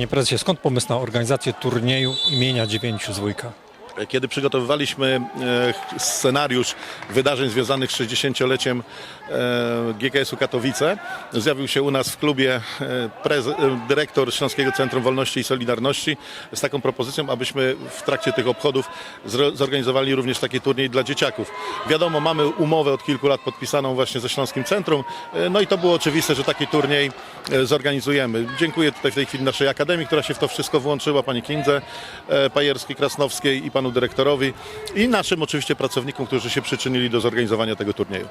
Panie prezesie, skąd pomysł na organizację turnieju imienia dziewięciu z? Kiedy przygotowywaliśmy e, scenariusz wydarzeń związanych z 60-leciem e, GKS-u Katowice, zjawił się u nas w klubie e, e, dyrektor Śląskiego Centrum Wolności i Solidarności z taką propozycją, abyśmy w trakcie tych obchodów zorganizowali również taki turniej dla dzieciaków. Wiadomo, mamy umowę od kilku lat podpisaną właśnie ze Śląskim Centrum, e, no i to było oczywiste, że taki turniej e, zorganizujemy. Dziękuję tutaj w tej chwili naszej Akademii, która się w to wszystko włączyła, pani Kindze e, Pajerskiej-Krasnowskiej i panu dyrektorowi i naszym oczywiście pracownikom, którzy się przyczynili do zorganizowania tego turnieju.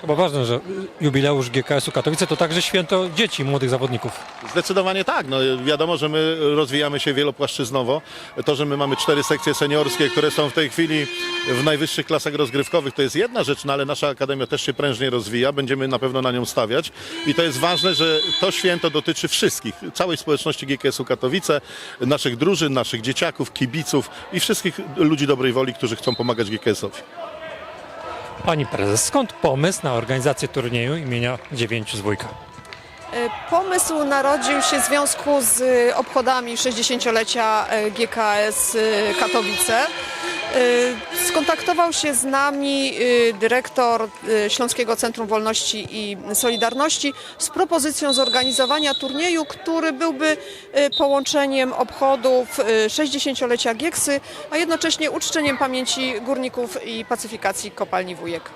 Chyba ważne, że jubileusz GKS-u Katowice to także święto dzieci, młodych zawodników. Zdecydowanie tak. No, wiadomo, że my rozwijamy się wielopłaszczyznowo. To, że my mamy cztery sekcje seniorskie, które są w tej chwili w najwyższych klasach rozgrywkowych, to jest jedna rzecz, no ale nasza akademia też się prężnie rozwija. Będziemy na pewno na nią stawiać. I to jest ważne, że to święto dotyczy wszystkich, całej społeczności GKS-u Katowice, naszych drużyn, naszych dzieciaków, kibiców i wszystkich ludzi dobrej woli, którzy chcą pomagać GKS-owi. Pani prezes, skąd pomysł na organizację turnieju imienia dziewięciu z Wójka? E, Pomysł narodził się w związku z e, obchodami 60-lecia e, GKS Katowice. E, Skontaktował się z nami e, dyrektor e, Śląskiego Centrum Wolności i Solidarności z propozycją zorganizowania turnieju, który byłby połączeniem obchodów e, 60-lecia Gieksy, a jednocześnie uczczeniem pamięci górników i pacyfikacji kopalni Wujek.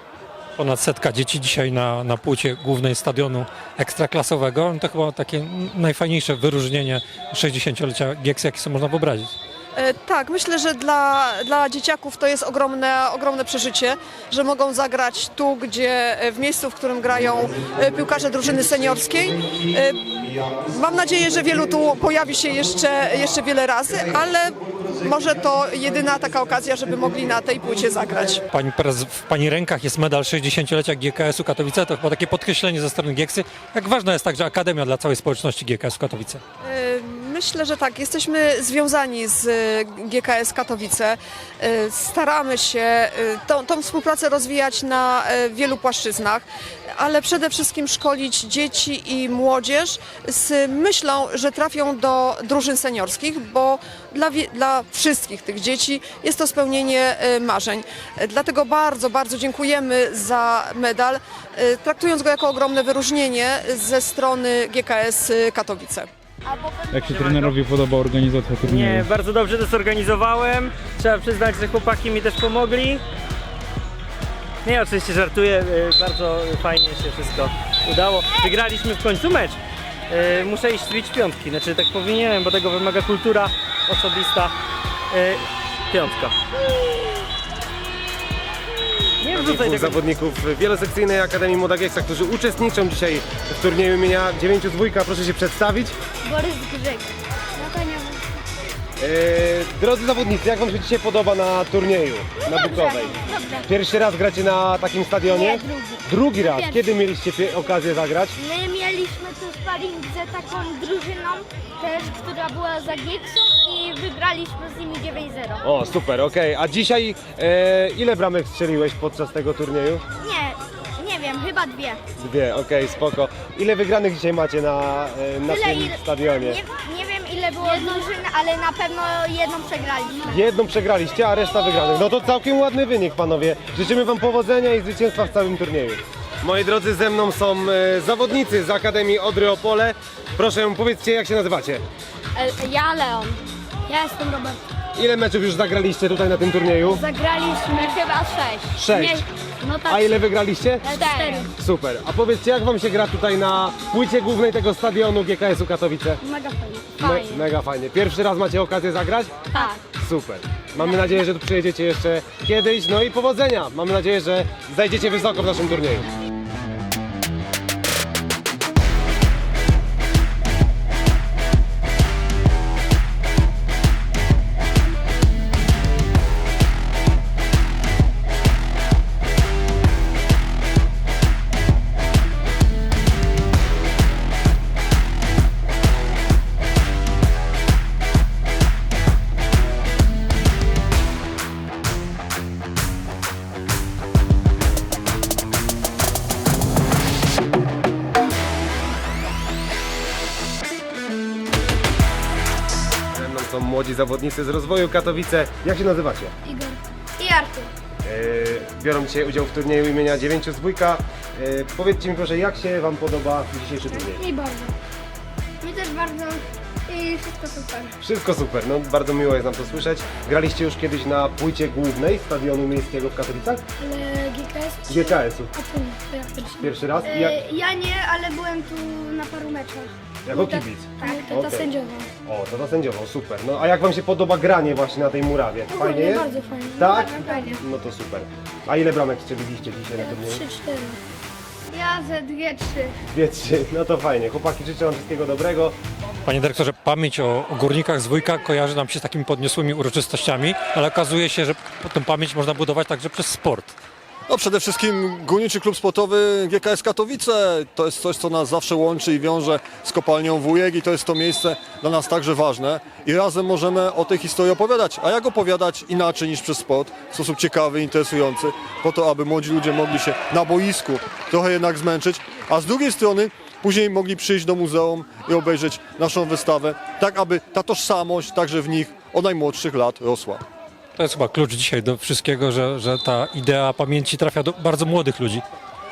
Ponad setka dzieci dzisiaj na, na płycie głównej stadionu ekstraklasowego. No To chyba takie najfajniejsze wyróżnienie 60-lecia GKS, jakie sobie można wyobrazić. E, Tak, myślę, że dla, dla dzieciaków to jest ogromne, ogromne przeżycie, że mogą zagrać tu, gdzie e, w miejscu, w którym grają e, piłkarze drużyny seniorskiej. Mam nadzieję, że wielu tu pojawi się jeszcze, jeszcze wiele razy, ale może to jedyna taka okazja, żeby mogli na tej płycie zagrać. Pani w Pani rękach jest medal 60-lecia GKS-u Katowice. To chyba takie podkreślenie ze strony GKS-y. Jak ważna jest także Akademia dla całej społeczności GKS-u Katowice? E, Myślę, że tak. Jesteśmy związani z e, GKS Katowice. E, Staramy się e, tą, tą współpracę rozwijać na wielu płaszczyznach, ale przede wszystkim szkolić dzieci i młodzież z myślą, że trafią do drużyn seniorskich, bo dla, dla wszystkich tych dzieci jest to spełnienie marzeń. Dlatego bardzo, bardzo dziękujemy za medal, traktując go jako ogromne wyróżnienie ze strony GKS Katowice. Jak się trenerowi podoba organizacja turnieju? Nie, bardzo dobrze to zorganizowałem. Trzeba przyznać, że chłopaki mi też pomogli. Nie, oczywiście żartuję, y, bardzo fajnie się wszystko udało. Wygraliśmy w końcu mecz. Y, Muszę iść bić piątki, znaczy tak powinienem, bo tego wymaga kultura osobista. Y, Piątka. Tego. zawodników wielosekcyjnej Akademii Młoda Gieksa, którzy uczestniczą dzisiaj w turnieju imienia dziewięciu z dwójka. Proszę się przedstawić. Borys Grzeg. Drodzy zawodnicy, jak wam się dzisiaj podoba na turnieju na Bukowej? Pierwszy raz gracie na takim stadionie? Nie, drugi. Drugi raz. Pierwszy. Kiedy mieliście pie- okazję zagrać? My mieliśmy tu sparring z taką drużyną też, która była za Gieksą i wygraliśmy z nimi 9-0. O, super, okej. A dzisiaj e, ile bramek strzeliłeś podczas tego turnieju? Nie, nie wiem, chyba dwie. Dwie, okej, spoko. Ile wygranych dzisiaj macie na, e, na Tyle, tym ile- stadionie? Nie, nie wiem ile było drużyn, ale na pewno jedną przegraliśmy. Jedną przegraliście, a reszta wygranych. No to całkiem ładny wynik, panowie. Życzymy wam powodzenia i zwycięstwa w całym turnieju. Moi drodzy, ze mną są e, zawodnicy z Akademii Odry Opole. Proszę, powiedzcie, jak się nazywacie? Ja Leon. Ja jestem Robert. Ile meczów już zagraliście tutaj na tym turnieju? Zagraliśmy chyba sześć. Sześć. Nie, no tak. A ile wygraliście? Cztery. Super. A powiedzcie, jak wam się gra tutaj na płycie głównej tego stadionu GKS-u Katowice? Mega fajnie. Me- mega fajnie. Pierwszy raz macie okazję zagrać? Tak. Super. Mamy nadzieję, że tu przyjedziecie jeszcze kiedyś. No i powodzenia. Mamy nadzieję, że zajdziecie wysoko w naszym turnieju. Młodzi zawodnicy z rozwoju Katowice. Jak się nazywacie? Igor. I Artur. Yy, biorą dzisiaj udział w turnieju imienia Dziewięciu z Wujka. Yy, powiedzcie mi proszę, jak się Wam podoba dzisiejszy turniej? Mi bardzo. Mi też bardzo. I wszystko super. Wszystko super, no bardzo miło jest nam to słyszeć. Graliście już kiedyś na płycie głównej Stadionu Miejskiego w Katowicach? Ale GKS? GKS-u. A tu nie, to ja pierwszy. Pierwszy raz? I jak, E, ja nie, ale byłem tu na paru meczach. Jako Ta- kibic? Tak, to ta Okej. sędziowa. O, to za sędziową, super. No a jak Wam się podoba granie właśnie na tej murawie? Fajnie Ogólnie jest? bardzo fajnie. Tak? Bardzo fajnie. No to super. A ile bramek strzeliliście dzisiaj na turnieju? 3-4. Ja ZG 3. Dwie, trzy. No to fajnie. Chłopaki, życzę Wam wszystkiego dobrego. Panie dyrektorze, pamięć o, o górnikach z wujka kojarzy nam się z takimi podniosłymi uroczystościami, ale okazuje się, że tę pamięć można budować także przez sport. No przede wszystkim Górniczy Klub Sportowy GKS Katowice to jest coś, co nas zawsze łączy i wiąże z kopalnią Wujek i to jest to miejsce dla nas także ważne i razem możemy o tej historii opowiadać. A jak opowiadać inaczej niż przez sport, w sposób ciekawy, interesujący, po to, aby młodzi ludzie mogli się na boisku trochę jednak zmęczyć, a z drugiej strony później mogli przyjść do muzeum i obejrzeć naszą wystawę, tak aby ta tożsamość także w nich od najmłodszych lat rosła. To jest chyba klucz dzisiaj do wszystkiego, że, że ta idea pamięci trafia do bardzo młodych ludzi.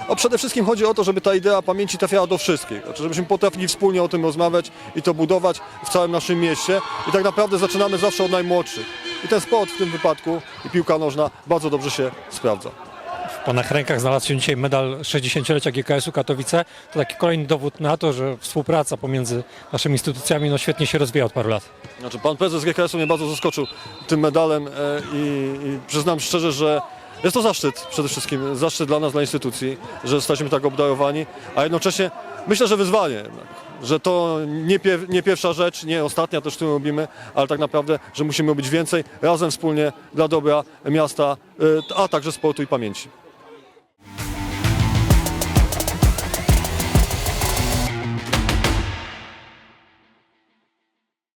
No przede wszystkim chodzi o to, żeby ta idea pamięci trafiała do wszystkich. Znaczy, żebyśmy potrafili wspólnie o tym rozmawiać i to budować w całym naszym mieście. I tak naprawdę zaczynamy zawsze od najmłodszych. I ten sport w tym wypadku i piłka nożna bardzo dobrze się sprawdza. W Panach rękach znalazł się dzisiaj medal 60-lecia GKS-u Katowice. To taki kolejny dowód na to, że współpraca pomiędzy naszymi instytucjami no, świetnie się rozwija od paru lat. Znaczy, pan prezes GKS-u mnie bardzo zaskoczył tym medalem e, i, i przyznam szczerze, że jest to zaszczyt przede wszystkim, zaszczyt dla nas, dla instytucji, że jesteśmy tak obdarowani, a jednocześnie myślę, że wyzwanie że to nie, pier, nie pierwsza rzecz, nie ostatnia też, którą robimy, ale tak naprawdę, że musimy robić więcej razem wspólnie dla dobra miasta, e, a także sportu i pamięci.